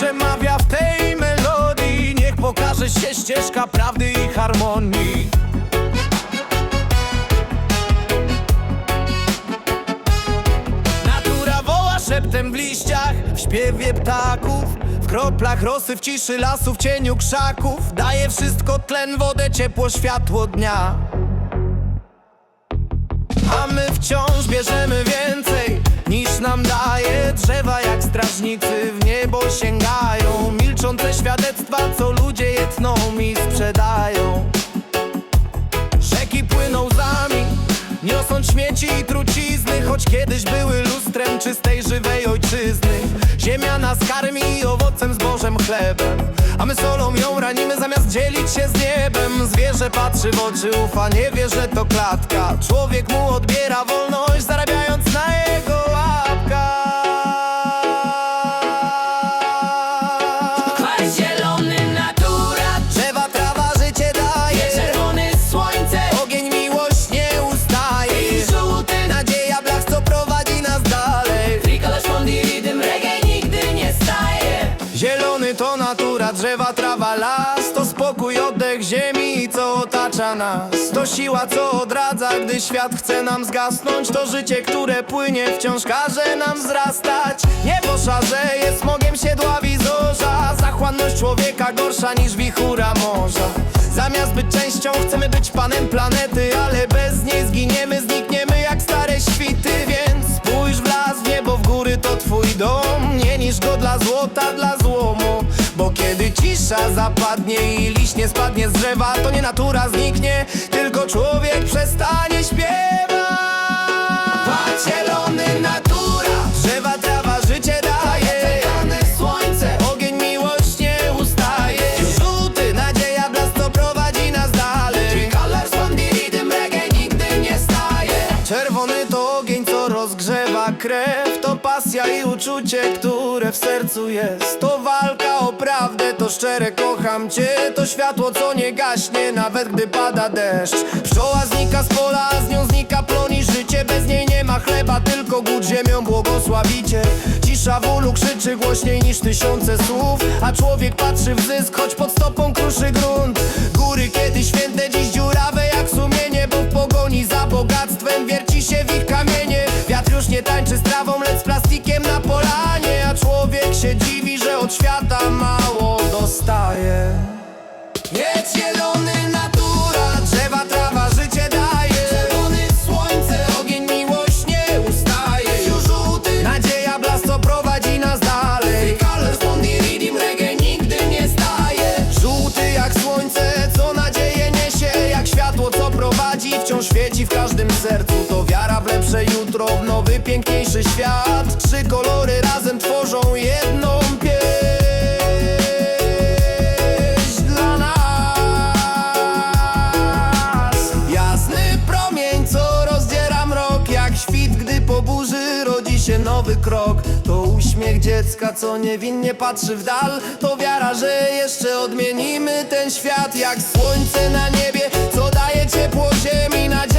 przemawia w tej melodii. Niech pokaże się ścieżka prawdy i harmonii. Natura woła szeptem w liściach, w śpiewie ptaków. W kroplach rosy, w ciszy lasów, w cieniu krzaków. Daje wszystko tlen, wodę, ciepło, światło dnia. A my wciąż bierzemy więcej niż nam daje drzewa jak strażnicy sięgają Milczące świadectwa, co ludzie jedną mi sprzedają. Rzeki płyną łzami, niosą śmieci i trucizny Choć kiedyś były lustrem czystej, żywej ojczyzny. Ziemia nas karmi owocem, zbożem, chlebem A my solą ją ranimy zamiast dzielić się z niebem. Zwierzę patrzy w oczy, ufa, nie wie, że to klatka. Człowiek mu odbiera wolność, zarabiając drzewa, trawa, las To spokój, oddech ziemi, co otacza nas. To siła, co odradza, gdy świat chce nam zgasnąć. To życie, które płynie, wciąż każe nam wzrastać. Niebo szarzeje, smogiem się dławi zorza Zachłanność człowieka gorsza niż wichura morza. Zamiast być częścią, chcemy być panem planety Ale bez niej zginiemy, znikniemy jak stare świty. Więc spójrz w las, w niebo, w góry to twój dom. Nie niż go dla złota, dla złomu Bo kiedy cisza zapadnie i liść nie spadnie z drzewa To nie natura zniknie, tylko człowiek przestanie ogień, co rozgrzewa krew. To pasja i uczucie, które w sercu jest. To walka o prawdę, to szczere kocham cię. To światło, co nie gaśnie, nawet gdy pada deszcz. Pszczoła znika z pola, a z nią znika plon i życie. Bez niej nie ma chleba, tylko głód ziemią błogosławicie. Cisza bólu krzyczy głośniej niż tysiące słów. A człowiek patrzy w zysk, choć pod stopą kruszy grunt. Góry kiedyś święte, dziś od świata mało dostaje. Jest zielony natura, drzewa, trawa, życie daje. Czerwony słońce Ogień, miłość nie ustaje. Już żółty, nadzieja, blask, co prowadzi nas dalej. Tricolor szpondi rytm reggae nigdy nie staje. Żółty jak słońce, co nadzieję niesie. Jak światło, co prowadzi, wciąż świeci w każdym sercu. To wiara w lepsze jutro, w nowy, piękniejszy świat. Trzy kolory razem tworzą jedną nowy krok. To uśmiech dziecka, co niewinnie patrzy w dal. To wiara, że jeszcze odmienimy ten świat Jak słońce na niebie, co daje ciepło ziemi sercu